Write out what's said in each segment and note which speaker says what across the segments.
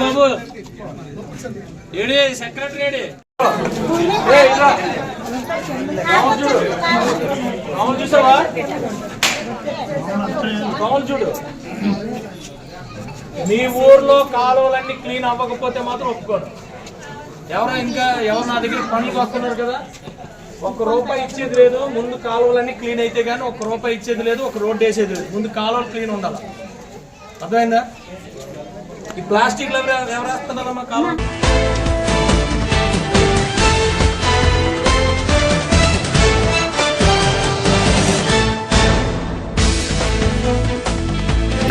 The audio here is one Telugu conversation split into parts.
Speaker 1: బాబు? AD secretary AD? చూడు. చూసావా? చూడు. మీ ఊర్లో కాలువలన్నీ క్లీన్ అవ్వకపోతే మాత్రం ఒప్పుకోరు ఎవరో ఇంకా ఎవరు నా దగ్గర పనులకు వస్తున్నారు కదా? ఒక్క రూపాయి ఇచ్చేది లేదు ముందు కాలువలన్నీ క్లీన్ అయితే కానీ ఒక రూపాయి ఇచ్చేది లేదు ఒక రోడ్డు వేసేది లేదు. ముందు కాలువలు క్లీన్ ఉండాలి. అర్థమైందా? ఈ ప్లాస్టిక్లు ఎవరు వేస్తున్నారమ్మా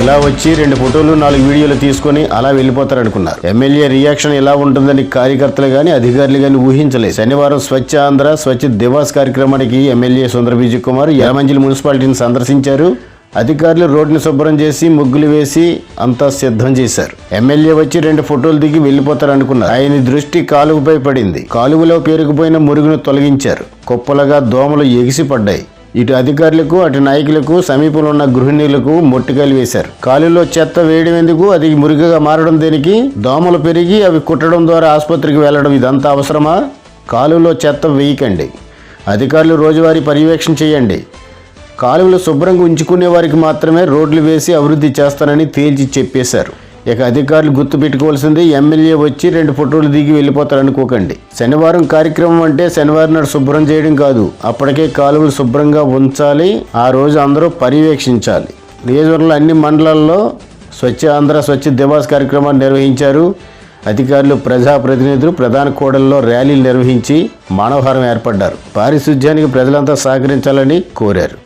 Speaker 2: ఇలా వచ్చి రెండు ఫోటోలు నాలుగు వీడియోలు తీసుకొని అలా వెళ్ళిపోతారనుకున్నారు. ఎమ్మెల్యే రియాక్షన్ ఎలా ఉంటుందని కార్యకర్తలు గాని అధికారులు గాని ఊహించలేదు. శనివారం స్వచ్ఛ ఆంధ్ర స్వచ్ఛ దివాస్ కార్యక్రమానికి ఎమ్మెల్యే సుందర విజయ్ కుమార్ యలమంచిలి మున్సిపాలిటీని సందర్శించారు. అధికారులు రోడ్డుని శుభ్రం చేసి ముగ్గులు వేసి అంతా సిద్ధం చేశారు. ఎమ్మెల్యే వచ్చి రెండు ఫోటోలు దిగి వెళ్ళిపోతారనుకున్నారు. ఆయన దృష్టి కాలువపై పడింది. కాలువలో పేరుకుపోయిన మురుగును తొలగించారు. కుప్పలుగా దోమలు ఎగిసి పడ్డాయి ఇటు అధికారులకు అటు నాయకులకు సమీపంలో ఉన్న గృహిణులకు మొట్టికాయలు వేశారు. కాలులో చెత్త వేయడం ఎందుకు? అది మురికిగా మారడం దేనికి? దోమలు పెరిగి అవి కుట్టడం ద్వారా ఆసుపత్రికి వెళ్ళడం ఇదంతా అవసరమా? కాలువలో చెత్త వేయకండి. అధికారులు రోజువారీ పర్యవేక్షణ చేయండి. కాలువలు శుభ్రంగా ఉంచుకునే వారికి మాత్రమే రోడ్లు వేసి అభివృద్ధి చేస్తానని తేల్చి చెప్పేశారు. ఇక అధికారులు గుర్తుపెట్టుకోవాల్సింది ఎమ్మెల్యే వచ్చి రెండు ఫోటోలు దిగి వెళ్ళిపోతారనుకోకండి. శనివారం కార్యక్రమం అంటే శనివారం నాడు శుభ్రం చేయడం కాదు. అప్పటికే కాలువలు శుభ్రంగా ఉంచాలి ఆ రోజు అందరూ పర్యవేక్షించాలి. నియోజకవర్గంలో అన్ని మండలాల్లో స్వచ్ఛ ఆంధ్ర స్వచ్ఛ దివాస్ కార్యక్రమాన్ని నిర్వహించారు. అధికారులు ప్రజాప్రతినిధులు ప్రధాన కూడల్లో ర్యాలీలు నిర్వహించి మానవహారం ఏర్పడ్డారు. పారిశుధ్యానికి ప్రజలంతా సహకరించాలని కోరారు.